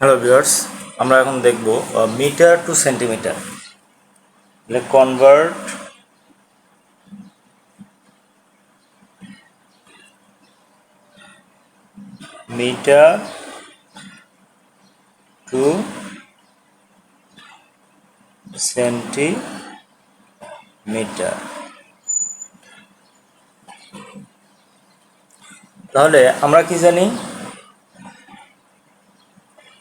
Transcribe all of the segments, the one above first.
Hello viewers, আমরা এখন দেখব metre to centimetre. Convert metre to centimetre. তাহলে আমরা কি জানি?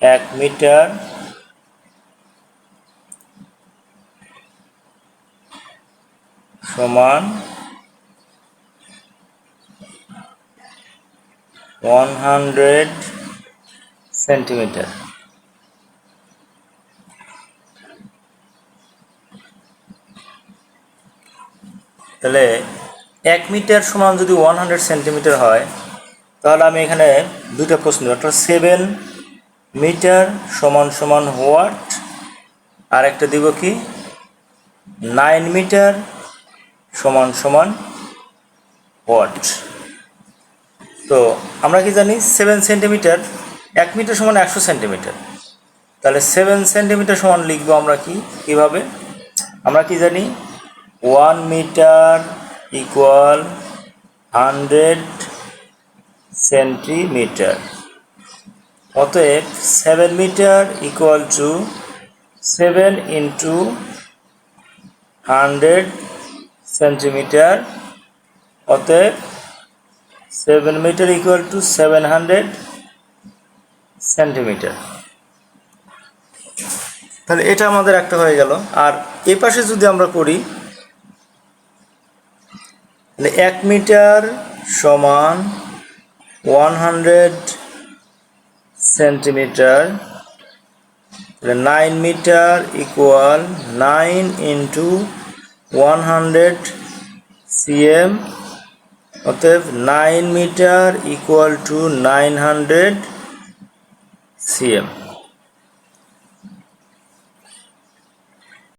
এক মিটার। সমান ওয়ান হান্ড্রেড সেন্টিমিটার। তাহলে এক মিটার সমান যদি ওয়ান হান্ড্রেড সেন্টিমিটার হয়, তাহলে আমি এখানে দুইটা প্রশ্ন একটা সেভেন মিটার সমান সমান হোয়াট আর একটা দিব কি? নাইন মিটার সমান সমান হোয়াট তো আমরা কি জানি? Seven centimetre. এক মিটার সমান একশো সেন্টিমিটার। তাহলে সেভেন সেন্টিমিটার সমান লিখব আমরা কি? কীভাবে? আমরা কি জানি? One metre equal hundred centimetre. অতএব seven metre equal to seven into hundred centimetre অতএব seven metre equal to seven hundred centimetre তাহলে এটা আমাদের একটা হয়ে গেল। আর এ পাশে যদি আমরা করি, তাহলে এক মিটার সমান one hundred centimetre. Nine metre equal nine into one hundred CM অতএব nine metre equal to nine hundred CM